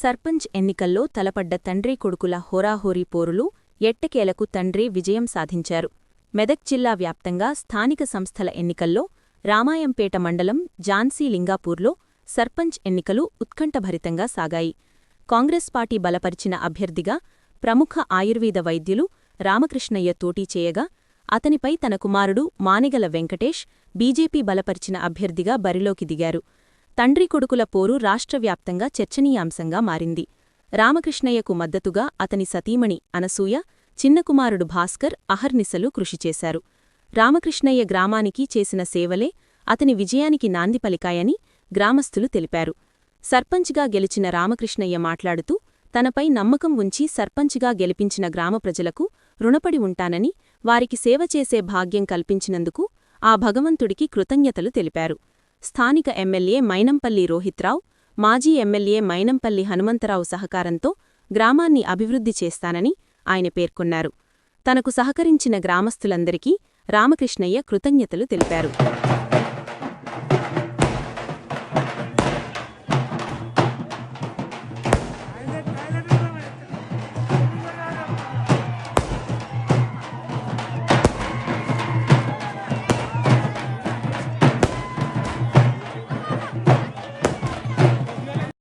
సర్పంచ్ ఎన్నికల్లో తలపడ్డ తండ్రి కొడుకుల హోరాహోరీ పోరులు ఎట్టకేలకు తండ్రి విజయం సాధించారు. మెదక్ జిల్లా వ్యాప్తంగా స్థానిక సంస్థల ఎన్నికల్లో రామాయంపేట మండలం ఝాన్సీ లింగాపూర్లో సర్పంచ్ ఎన్నికలు ఉత్కంఠభరితంగా సాగాయి. కాంగ్రెస్ పార్టీ బలపరిచిన అభ్యర్థిగా ప్రముఖ ఆయుర్వేద వైద్యులు రామకృష్ణయ్య తోటీ చేయగా అతనిపై తన కుమారుడు మానిగల వెంకటేష్ బీజేపీ బలపరిచిన అభ్యర్థిగా బరిలోకి దిగారు. తండ్రి కొడుకుల పోరు రాష్ట్రవ్యాప్తంగా చర్చనీయాంశంగా మారింది. రామకృష్ణయ్యకు మద్దతుగా అతని సతీమణి అనసూయ చిన్న కుమారుడు భాస్కర్ అహర్నిశలు కృషిచేశారు రామకృష్ణయ్య గ్రామానికి చేసిన సేవలే అతని విజయానికి నాంది పలికాయని గ్రామస్థులు తెలిపారు. సర్పంచ్గా గెలిచిన రామకృష్ణయ్య మాట్లాడుతూ తనపై నమ్మకం ఉంచి సర్పంచ్గా గెలిపించిన గ్రామ ప్రజలకు రుణపడి ఉంటానని వారికి సేవ చేసే భాగ్యం కల్పించినందుకు ఆ భగవంతుడికి కృతజ్ఞతలు తెలిపారు. స్థానిక ఎమ్మెల్యే మైనంపల్లి రోహిత్రావు మాజీ ఎమ్మెల్యే మైనంపల్లి హనుమంతరావు సహకారంతో గ్రామాన్ని అభివృద్ధి చేస్తానని ఆయన పేర్కొన్నారు. తనకు సహకరించిన గ్రామస్థులందరికీ రామకృష్ణయ్య కృతజ్ఞతలు తెలిపారు.